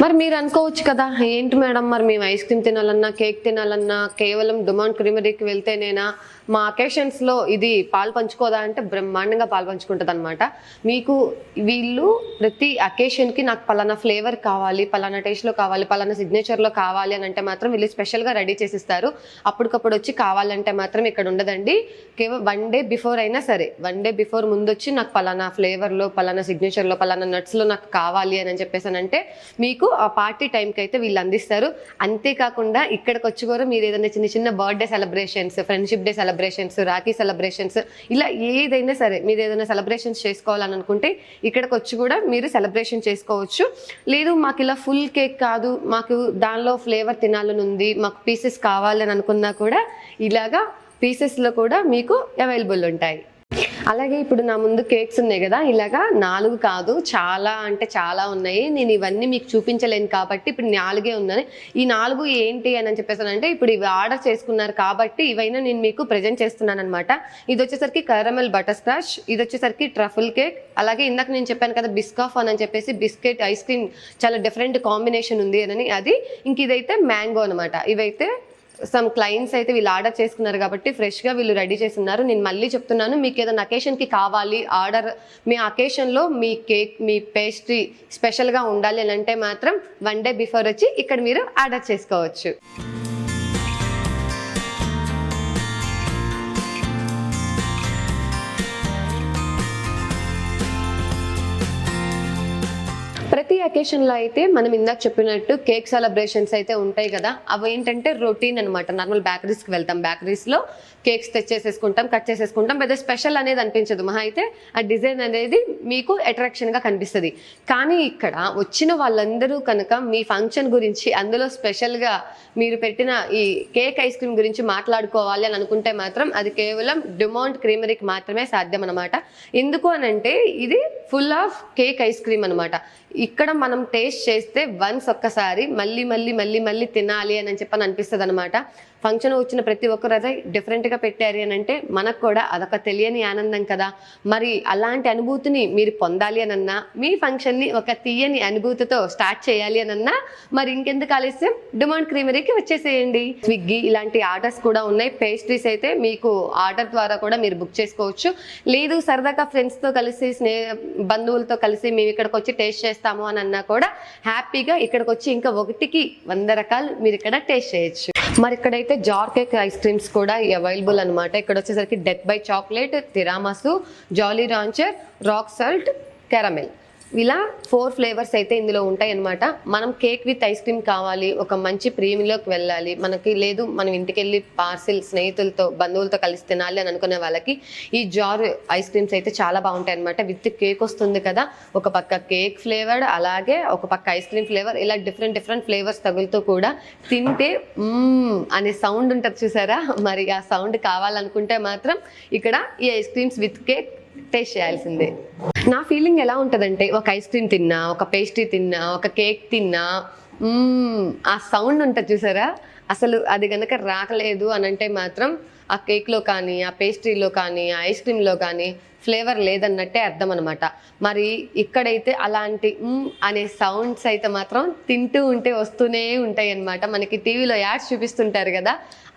మరి మీరు అనుకోవచ్చు కదా ఏంటి మేడం మరి మేము ఐస్ క్రీమ్ తినాలన్నా కేక్ తినాలన్నా కేవలం డుమాండ్ క్రీమరీకి వెళ్తేనేనా మా అకేషన్స్లో ఇది పాలు పంచుకోదా అంటే బ్రహ్మాండంగా పాలు పంచుకుంటుంది అనమాట మీకు వీళ్ళు ప్రతి అకేషన్కి నాకు పలానా ఫ్లేవర్ కావాలి పలానా టేస్ట్లో కావాలి పలానా సిగ్నేచర్లో కావాలి అని అంటే మాత్రం వీళ్ళు స్పెషల్గా రెడీ చేసిస్తారు. అప్పటికప్పుడు వచ్చి కావాలంటే మాత్రం ఇక్కడ ఉండదండి. కేవలం వన్ డే బిఫోర్ అయినా సరే వన్ డే బిఫోర్ ముందు వచ్చి నాకు పలానా ఫ్లేవర్లో పలానా సిగ్నేచర్లో పలానా నట్స్లో నాకు కావాలి అని చెప్పేసి అంటే మీకు ఆ పార్టీ టైంకి అయితే వీళ్ళు అందిస్తారు. అంతేకాకుండా ఇక్కడికి వచ్చి కూడా మీరు ఏదైనా చిన్న చిన్న birthday celebrations friendship day celebration celebrations Rakhi celebrations ఇలా ఏదైనా సరే మీరు ఏదైనా సెలబ్రేషన్స్ చేసుకోవాలని అనుకుంటే ఇక్కడికి వచ్చి కూడా మీరు సెలబ్రేషన్ చేసుకోవచ్చు. లేదు మాకు ఇలా ఫుల్ కేక్ కాదు మాకు దానిలో ఫ్లేవర్ తినాలని ఉంది మాకు పీసెస్ కావాలని అనుకున్నా కూడా ఇలాగా పీసెస్లో కూడా మీకు అవైలబుల్ ఉంటాయి. అలాగే ఇప్పుడు నా ముందు కేక్స్ ఉన్నాయి కదా ఇలాగా నాలుగు కాదు చాలా అంటే చాలా ఉన్నాయి. నేను ఇవన్నీ మీకు చూపించలేను కాబట్టి ఇప్పుడు నాలుగే ఉన్నాయి. ఈ నాలుగు ఏంటి అని చెప్పేసానంటే ఇప్పుడు ఇవి ఆర్డర్ చేసుకున్నారు కాబట్టి ఇవైనా నేను మీకు ప్రజెంట్ చేస్తున్నాను అనమాట ఇది వచ్చేసరికి కరమెల్ బటర్ స్కాచ్ ఇది వచ్చేసరికి ట్రఫుల్ కేక్ అలాగే ఇందాక నేను చెప్పాను కదా బిస్కాఫ్ అని చెప్పేసి బిస్కెట్ ఐస్ క్రీమ్ చాలా డిఫరెంట్ కాంబినేషన్ ఉంది అని. అది ఇంక ఇదైతే మ్యాంగో అనమాట ఇవైతే సమ్ క్లయింట్స్ అయితే వీళ్ళు ఆర్డర్ చేసుకున్నారు కాబట్టి ఫ్రెష్గా వీళ్ళు రెడీ చేస్తున్నారు. నేను మళ్ళీ చెప్తున్నాను మీకు ఏదైనా అకేషన్కి కావాలి ఆర్డర్ మీ అకేషన్లో మీ కేక్ మీ పేస్ట్రీ స్పెషల్గా ఉండాలి అని అంటే మాత్రం వన్ డే బిఫోర్ వచ్చి ఇక్కడ మీరు ఆర్డర్ చేసుకోవచ్చు. ప్రతి అకేషన్లో అయితే మనం ఇందాక చెప్పినట్టు కేక్ సెలబ్రేషన్స్ అయితే ఉంటాయి కదా అవి ఏంటంటే రొటీన్ అనమాట నార్మల్ బేకరీస్కి వెళ్తాం. బేకరీస్లో కేక్స్ తెచ్చేసేసుకుంటాం కట్ చేసేసుకుంటాం. పెద్ద స్పెషల్ అనేది అనిపించదు. మహా అయితే ఆ డిజైన్ అనేది మీకు అట్రాక్షన్గా కనిపిస్తుంది. కానీ ఇక్కడ వచ్చిన వాళ్ళందరూ కనుక మీ ఫంక్షన్ గురించి అందులో స్పెషల్గా మీరు పెట్టిన ఈ కేక్ ఐస్ క్రీమ్ గురించి మాట్లాడుకోవాలి అని అనుకుంటే మాత్రం అది కేవలం డిమాండ్ క్రీమరీకి మాత్రమే సాధ్యం అనమాట ఎందుకు అని అంటే ఇది full of cake ice cream అనమాట ఇక్కడ మనం టేస్ట్ చేస్తే వన్స్ ఒక్కసారి మళ్ళీ మళ్ళీ మళ్ళీ మళ్ళీ తినాలి అని చెప్పని అనిపిస్తుంది అనమాట ఫంక్షన్ వచ్చిన ప్రతి ఒక్కరు అదే డిఫరెంట్గా పెట్టారు అని అంటే మనకు కూడా అదొక తెలియని ఆనందం కదా. మరి అలాంటి అనుభూతిని మీరు పొందాలి అనన్నా మీ ఫంక్షన్ని ఒక తీయని అనుభూతితో స్టార్ట్ చేయాలి అనన్నా మరి ఇంకెందుకు ఆలస్యం? డిమాండ్ క్రీమరీకి వచ్చేసేయండి. స్విగ్గీ ఇలాంటి ఆర్డర్స్ కూడా ఉన్నాయి. పేస్ట్రీస్ అయితే మీకు ఆర్డర్ ద్వారా కూడా మీరు బుక్ చేసుకోవచ్చు. లేదు సరదాగా ఫ్రెండ్స్తో కలిసి స్నేహ బంధువులతో కలిసి మేము ఇక్కడికి వచ్చి టేస్ట్ చేస్తాము అని అన్నా కూడా హ్యాపీగా ఇక్కడికి వచ్చి ఇంకా ఒకటికి వంద రకాలు మీరు ఇక్కడ టేస్ట్ చేయొచ్చు. మరి ఇక్కడైతే జార్ కేక్ ఐస్ క్రీమ్స్ కూడా అవైలబుల్ అనమాట ఇక్కడ వచ్చేసరికి death by chocolate tiramisu Jolly Rancher rock salt caramel ఇలా ఫోర్ ఫ్లేవర్స్ అయితే ఇందులో ఉంటాయి అనమాట మనం కేక్ విత్ ఐస్ క్రీమ్ కావాలి ఒక మంచి ప్రీమియంలోకి వెళ్ళాలి మనకి లేదు మనం ఇంటికి వెళ్ళి పార్సిల్ స్నేహితులతో బంధువులతో కలిసి తినాలి అని అనుకునే వాళ్ళకి ఈ జార్ ఐస్ క్రీమ్స్ అయితే చాలా బాగుంటాయి అనమాట విత్ కేక్ వస్తుంది కదా ఒక పక్క కేక్ ఫ్లేవర్డ్ అలాగే ఒక పక్క ఐస్ క్రీమ్ ఫ్లేవర్ ఇలా డిఫరెంట్ డిఫరెంట్ ఫ్లేవర్స్ తగులుతూ కూడా తింటే అనే సౌండ్ ఉంటుంది చూసారా? మరి ఆ సౌండ్ కావాలనుకుంటే మాత్రం ఇక్కడ ఈ ice creams with cake taste చేయాల్సిందే. నా ఫీలింగ్ ఎలా ఉంటుందంటే ఒక ఐస్ క్రీమ్ తిన్నా ఒక పేస్ట్రీ తిన్నా ఒక కేక్ తిన్నా ఆ సౌండ్ ఉంటుంది చూసారా? అసలు అది కనుక రాకలేదు అని అంటే మాత్రం ఆ కేక్లో కానీ ఆ పేస్ట్రీలో కానీ ఆ ఐస్ క్రీమ్లో కానీ ఫ్లేవర్ లేదన్నట్టే అర్థం అనమాట మరి ఇక్కడైతే అలాంటి అనే సౌండ్స్ అయితే మాత్రం తింటూ ఉంటే వస్తూనే ఉంటాయి అనమాట మనకి టీవీలో యాడ్స్ చూపిస్తుంటారు కదా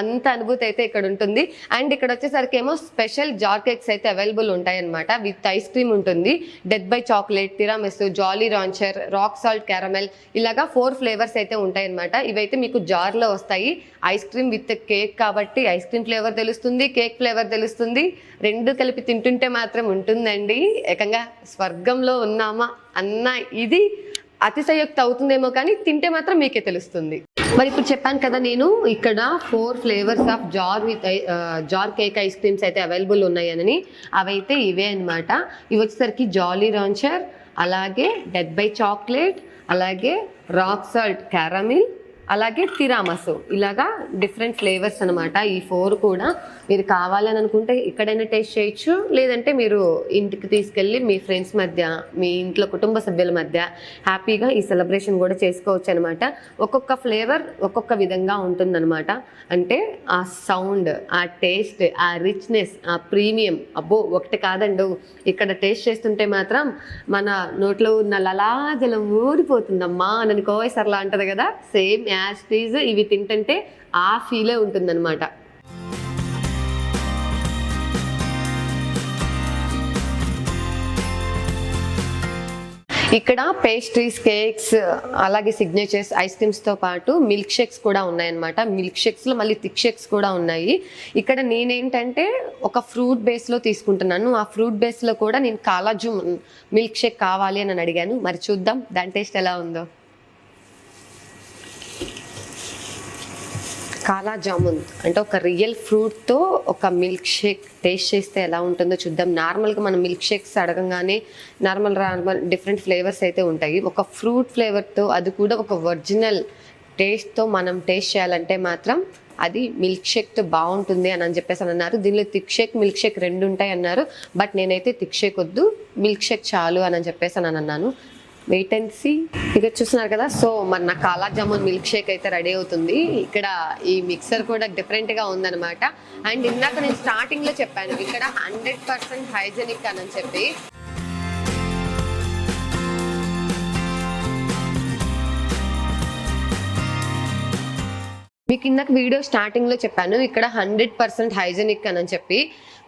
అంత అనుభూతి అయితే ఇక్కడ ఉంటుంది. అండ్ ఇక్కడ వచ్చేసరికి ఏమో స్పెషల్ జార్ కేక్స్ అయితే అవైలబుల్ ఉంటాయి అనమాట విత్ ఐస్ క్రీమ్ ఉంటుంది. Death by chocolate tiramisu Jolly Rancher rock salt caramel ఇలాగా ఫోర్ ఫ్లేవర్స్ అయితే ఉంటాయి అనమాట ఇవైతే మీకు జార్లో వస్తాయి. ఐస్ క్రీమ్ విత్ కేక్ కాబట్టి ఐస్ క్రీమ్ ఫ్లేవర్ తెలుస్తుంది కేక్ ఫ్లేవర్ తెలుస్తుంది. రెండు కలిపి తింటుంటే మాత్రం ఉంటుందండి. ఏకంగా స్వర్గంలో ఉన్నామా అన్న ఇది అతిశయోక్తి అవుతుందేమో కానీ తింటే మాత్రం మీకే తెలుస్తుంది. మరి ఇప్పుడు చెప్పాను కదా నేను ఇక్కడ four flavours of jar with jar cake ice creams అయితే అవైలబుల్ ఉన్నాయని అవైతే ఇవే అనమాట ఇవి వచ్చేసరికి జాలీ రాంచర్ అలాగే డెత్ బై చాక్లెట్ అలాగే రాక్ సాల్ట్ క్యారమిల్ అలాగే తిరామసు ఇలాగా డిఫరెంట్ ఫ్లేవర్స్ అనమాట ఈ ఫోర్ కూడా మీరు కావాలని అనుకుంటే ఎక్కడైనా టేస్ట్ చేయొచ్చు. లేదంటే మీరు ఇంటికి తీసుకెళ్ళి మీ ఫ్రెండ్స్ మధ్య మీ ఇంట్లో కుటుంబ సభ్యుల మధ్య హ్యాపీగా ఈ సెలబ్రేషన్ కూడా చేసుకోవచ్చు అనమాట ఒక్కొక్క ఫ్లేవర్ ఒక్కొక్క విధంగా ఉంటుందన్నమాట. అంటే ఆ సౌండ్ ఆ టేస్ట్ ఆ రిచ్నెస్ ఆ ప్రీమియం అబ్బో ఒకటి కాదండు. ఇక్కడ టేస్ట్ చేస్తుంటే మాత్రం మన నోట్లో ఉన్న లలాజలం ఊరిపోతుందమ్మా అని కోవేసర్లా అంటది కదా. సేమ్ యాజ్ టీజ్ ఇవి తింటుంటే ఆ ఫీలే ఉంటుందన్నమాట. ఇక్కడ పేస్ట్రీస్ కేక్స్ అలాగే సిగ్నేచర్స్ ఐస్ క్రీమ్స్తో పాటు మిల్క్ షేక్స్ కూడా ఉన్నాయన్నమాట. మిల్క్ షేక్స్లో మళ్ళీ థిక్ షేక్స్ కూడా ఉన్నాయి. ఇక్కడ నేనేంటంటే ఒక ఫ్రూట్ బేస్లో తీసుకుంటున్నాను. ఆ ఫ్రూట్ బేస్లో కూడా నేను కాలాజు మిల్క్ షేక్ కావాలి అని అడిగాను. మరి చూద్దాం దాని టేస్ట్ ఎలా ఉందో. కాలా జామున్. అంటే ఒక రియల్ ఫ్రూట్తో ఒక మిల్క్ షేక్ టేస్ట్ చేస్తే ఎలా ఉంటుందో చూద్దాం. నార్మల్గా మనం మిల్క్ షేక్స్ అడగంగానే నార్మల్ నార్మల్ డిఫరెంట్ ఫ్లేవర్స్ అయితే ఉంటాయి. ఒక ఫ్రూట్ ఫ్లేవర్తో అది కూడా ఒక ఒరిజినల్ టేస్ట్తో మనం టేస్ట్ చేయాలంటే మాత్రం అది మిల్క్ షేక్తో బాగుంటుంది అని అని చెప్పేసి అని అన్నారు. దీనిలో థిక్ షేక్ మిల్క్ షేక్ రెండు ఉంటాయి అన్నారు. బట్ నేనైతే థిక్ షేక్ వద్దు మిల్క్ షేక్ చాలు అని అని చెప్పేసి అని అన్నాను. వెయిట్ అండ్ సి ఇక్కడ చూస్తున్నారు కదా సో మన నా కాలా జామున్ మిల్క్ షేక్ అయితే రెడీ అవుతుంది. ఇక్కడ ఈ మిక్సర్ కూడా డిఫరెంట్గా ఉందన్నమాట. అండ్ ఇందాక నేను స్టార్టింగ్లో చెప్పాను ఇక్కడ హండ్రెడ్ పర్సెంట్ హైజెనిక్ అని చెప్పి. మీకు ఇందాక వీడియో స్టార్టింగ్లో చెప్పాను ఇక్కడ హండ్రెడ్ పర్సెంట్ హైజెనిక్ అని చెప్పి.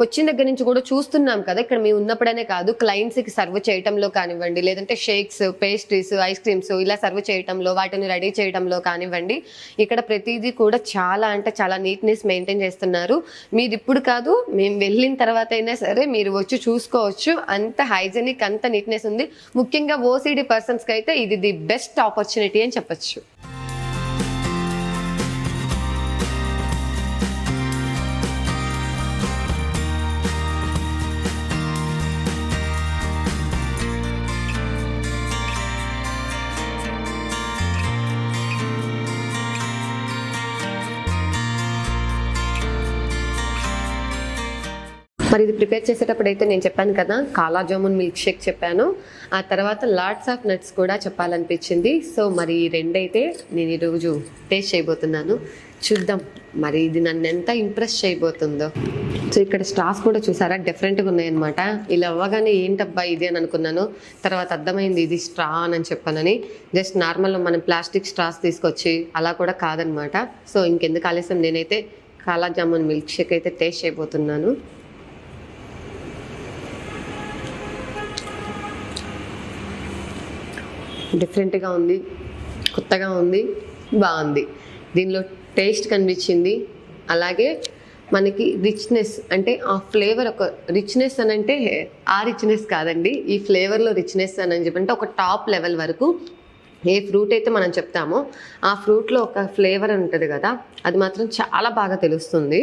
వచ్చిన దగ్గర నుంచి కూడా చూస్తున్నాం కదా ఇక్కడ మేము ఉన్నప్పుడనే కాదు క్లయింట్స్కి సర్వ్ చేయటంలో కానివ్వండి లేదంటే shakes pastries ice creams serve serve చేయటంలో వాటిని రెడీ చేయటంలో కానివ్వండి ఇక్కడ ప్రతిదీ కూడా చాలా అంటే చాలా నీట్నెస్ మెయింటైన్ చేస్తున్నారు. మీరు ఇప్పుడు కాదు మేము వెళ్ళిన తర్వాత అయినా సరే మీరు వచ్చి చూసుకోవచ్చు అంత హైజెనిక్ అంత నీట్నెస్ ఉంది. ముఖ్యంగా ఓసిడి పర్సన్స్కి అయితే ఇది ది బెస్ట్ ఆపర్చునిటీ అని చెప్పొచ్చు. మరి ఇది ప్రిపేర్ చేసేటప్పుడు అయితే నేను చెప్పాను కదా కాలా జామున్ మిల్క్ షేక్ చెప్పాను. ఆ తర్వాత లాట్స్ ఆఫ్ నట్స్ కూడా చెప్పాలనిపించింది. సో మరి ఈ రెండైతే నేను ఈరోజు టేస్ట్ చేయబోతున్నాను. చూద్దాం మరి ఇది నన్ను ఎంత ఇంప్రెస్ చేయబోతుందో. సో ఇక్కడ స్టార్స్ కూడా చూసారా? డిఫరెంట్గా ఉన్నాయన్నమాట. ఇలా అవ్వగానే ఏంటబ్బా ఇది అని అనుకున్నాను. తర్వాత అర్థమైంది ఇది స్ట్రా అని చెప్పానని. జస్ట్ నార్మల్ మనం ప్లాస్టిక్ స్ట్రాస్ తీసుకొచ్చి అలా కూడా కాదనమాట సో ఇంకెందుకు ఆలస్యం? నేనైతే కాలా జామున్ మిల్క్ షేక్ అయితే టేస్ట్ చేయబోతున్నాను. డిఫరెంట్గా ఉంది కొత్తగా ఉంది బాగుంది. దీనిలో టేస్ట్ కనిపించింది. అలాగే మనకి రిచ్నెస్ అంటే ఆ ఫ్లేవర్ ఒక రిచ్నెస్ అని అంటే ఆ రిచ్నెస్ కాదండి. ఈ ఫ్లేవర్లో రిచ్నెస్ అని చెప్పి అంటే ఒక టాప్ లెవెల్ వరకు ఏ ఫ్రూట్ అయితే మనం చెప్తామో ఆ ఫ్రూట్లో ఒక ఫ్లేవర్ ఉంటుంది కదా అది మాత్రం చాలా బాగా తెలుస్తుంది.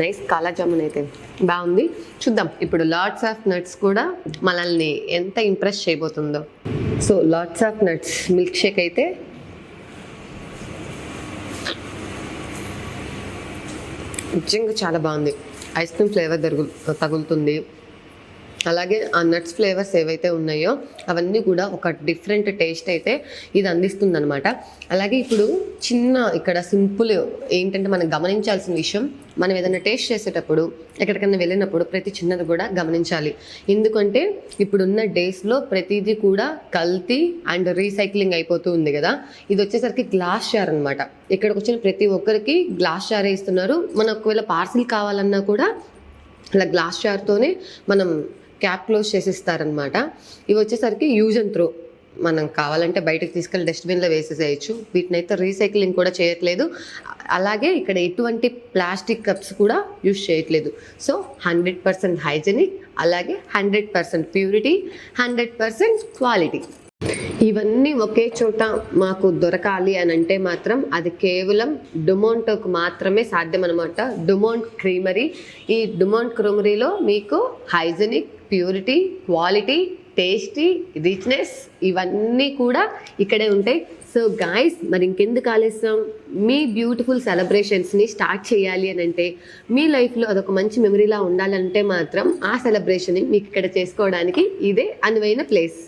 నైస్ కాలా జామున్ అయితే బాగుంది. చూద్దాం. ఇప్పుడు లాట్స్ ఆఫ్ నట్స్ కూడా మనల్ని ఎంత impress చేయబోతుందో. So lots of nuts milkshake అయితే నిజంగా చాలా బాగుంది. ఐస్ క్రీమ్ ఫ్లేవర్ తగులు తగులుతుంది. అలాగే ఆ నట్స్ ఫ్లేవర్స్ ఏవైతే ఉన్నాయో అవన్నీ కూడా ఒక డిఫరెంట్ టేస్ట్ అయితే ఇది అందిస్తుంది అనమాట అలాగే ఇప్పుడు చిన్న ఇక్కడ సింపుల్ ఏంటంటే మనం గమనించాల్సిన విషయం మనం ఏదైనా టేస్ట్ చేసేటప్పుడు ఎక్కడికైనా వెళ్ళినప్పుడు ప్రతి చిన్నది కూడా గమనించాలి. ఎందుకంటే ఇప్పుడున్న డేస్లో ప్రతిదీ కూడా కల్తీ అండ్ రీసైక్లింగ్ అయిపోతూ ఉంది కదా. ఇది వచ్చేసరికి గ్లాస్ జార్ అనమాట ఇక్కడికి వచ్చిన ప్రతి ఒక్కరికి గ్లాస్ జారే ఇస్తున్నారు. మనకు ఒకవేళ పార్సిల్ కావాలన్నా కూడా అలా గ్లాస్ జార్తోనే మనం క్యాప్ క్లోజ్ చేసిస్తారనమాట ఇవి వచ్చేసరికి యూజ్ అండ్ త్రో. మనం కావాలంటే బయటకు తీసుకెళ్ళి డస్ట్బిన్లో వేసేసేయచ్చు. వీటిని అయితే రీసైక్లింగ్ కూడా చేయట్లేదు. అలాగే ఇక్కడ ఎటువంటి ప్లాస్టిక్ కప్స్ కూడా యూజ్ చేయట్లేదు. సో హండ్రెడ్ పర్సెంట్ హైజెనిక్ అలాగే hundred percent purity hundred percent quality. ఇవన్నీ ఒకే చోట మాకు దొరకాలి అని అంటే మాత్రం అది కేవలం డుమోంటోకు మాత్రమే సాధ్యం అనమాట డుమోంట్ క్రీమరీ. ఈ డుమోంట్ క్రీమరీలో మీకు hygienic purity quality tasty richness ఇవన్నీ కూడా ఇక్కడే ఉంటాయి. సో గాయస్ మరి ఇంకెందుకు ఆలస్యం? మీ బ్యూటిఫుల్ సెలబ్రేషన్స్ని స్టార్ట్ చేయాలి అని అంటే మీ లైఫ్లో అదొక మంచి మెమరీలా ఉండాలంటే మాత్రం ఆ సెలబ్రేషన్ని మీకు ఇక్కడ చేసుకోవడానికి ఇదే అనువైన ప్లేస్.